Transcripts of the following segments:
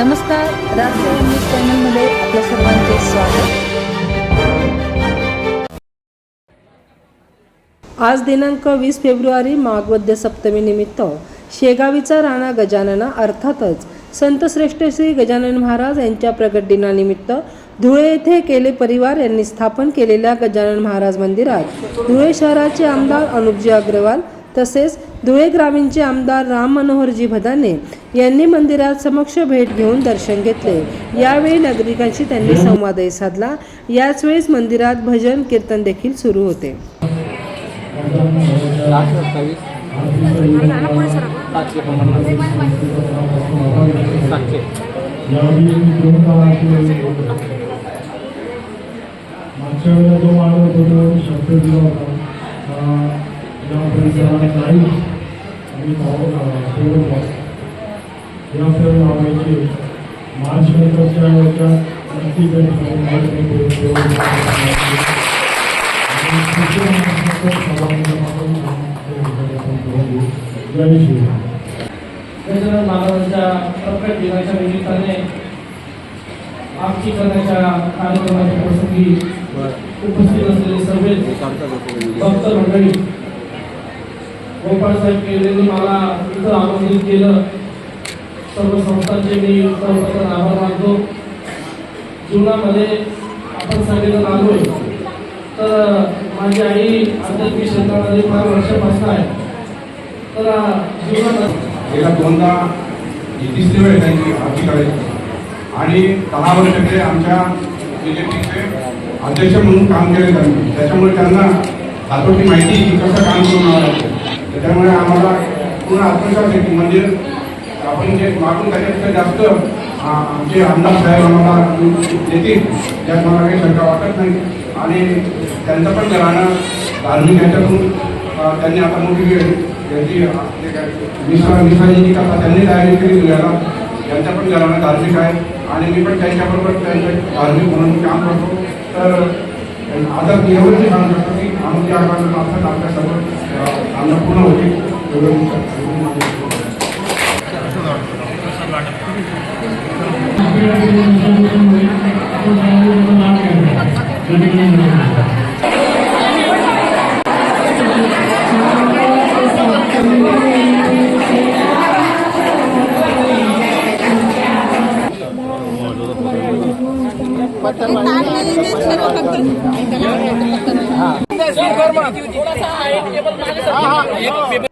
नमस्कार राष्ट्रीय न्यूज चॅनलमध्ये आपल्या सर्वांचे स्वागत. आज दिनांक वीस फेब्रुवारी माघवद्य सप्तमी निमित्त शेगावीचा राणा गजानना अर्थातच संत श्रेष्ठ श्री गजानन महाराज यांच्या प्रगट दिनानिमित्त धुळे येथे केले परिवार यांनी स्थापन केलेल्या गजानन महाराज मंदिरात धुळे शहराचे आमदार अनुपजी अग्रवाल तसेच धुळे ग्रामीणचे आमदार राम मनोहरजी भदाने यांनी मंदिरात समक्ष भेट घेऊन दर्शन घेतले. यावेळी नागरिकांशी त्यांनी संवादही साधला. याच वेळेस मंदिरात भजन कीर्तन देखील सुरू होते. मागच्या वेळेला जो माणूस होतो तो शब्द दिला होता. अं, या परिसराला आणि पाहून सोडून या सर्व नावाचे मार्च नंतरच्या याच्या नक्की भेट घेऊन मार्चमध्ये ठेवून आणि गजानन महाराजांच्या प्रकट दिनाच्या निमित्ताने आमची करण्याच्या कार्यक्रमाच्या प्रसंगी उपस्थित असलेले सर्व भक्त मंडळी गोपाळसाहेब केलेने मला इथं आमंत्रित केलं. सर्व संस्थांचे मी सर्वप्रथम आभार मानतो. जीवनामध्ये आपण सगळेजण आलोय. तर माझी आई आध्यात्मिक क्षेत्रामध्ये फार वर्षापासून आहे. तर जीवनात गेल्या दोनदा ही तिसरी वेळ त्यांची आरती करायची आणि दहा वर्ष ते आमच्या इलेक्ट्रिकचे अध्यक्ष म्हणून काम केले त्यांनी. त्याच्यामुळे त्यांना हातोटी माहिती कसं काम त्यामुळे आम्हाला पूर्ण आत्मविश्वास आहे की म्हणजे आपण जे मागून त्याच्यापेक्षा जास्त आमचे आमदार साहेब आम्हाला देतील त्यात मला काही शंका वाटत नाही. आणि त्यांचं पण राहणं धार्मिक ह्याच्यातून त्यांनी आता मोठी वेळ त्यांची अ, काय मिसा कथा त्यांनी तयारी केली तुझ्याला त्यांचं पण घराणं धार्मिक आहे. आणि मी पण त्यांच्याबरोबर त्यांचे धार्मिक म्हणून काम करतो. तर आता एवढंच एवढं काम करतो की आमच्या आकारात आपल्या सर्व आमना पूर्ण होती एवढं मी सांगतो.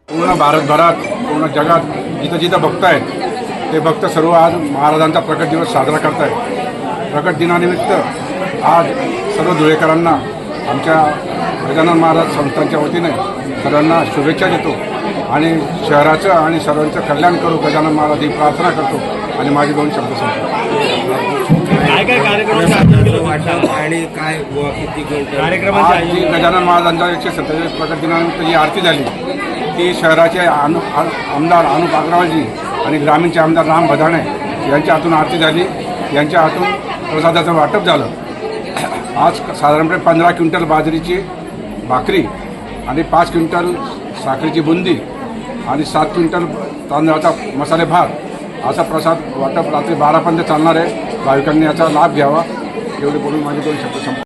पूर्ण भारतभरात पूर्ण जगात जिथं जिथं भक्त आहेत ते भक्त सर्व आज महाराजांचा प्रकट दिवस साजरा करत आहेत प्रकट दिनानिमित्त आज सर्व धुळेकरांना आमच्या गजानन महाराज संस्थांच्या वतीने सर्वांना शुभेच्छा देतो आणि शहराचं आणि सर्वांचं कल्याण करू गजानन महाराज ही प्रार्थना करतो आणि माझे दोन शब्द सांगतो आणि काय किती घंटे आज जी गजानन महाराजांच्या एकशे सत्तेचाळीस प्रकट दिनानिमित्त जी आरती झाली ती शहराचे अनु आमदार अनुप अग्रवालजी आणि ग्रामीणचे आमदार राम भदाणे यांच्या हातून आरती झाली. यांच्या हातून प्रसादाचं वाटप झालं. आज साधारणपणे पंधरा क्विंटल बाजरीची भाकरी आणि पाच क्विंटल साखरेची बुंदी आणि सात क्विंटल तांदळाचा मसाले भात असा प्रसाद वाटप रात्री बारापर्यंत चालणार आहे. भाविकांनी याचा लाभ घ्यावा एवढे बोलून माझे दोन शब्द संपले.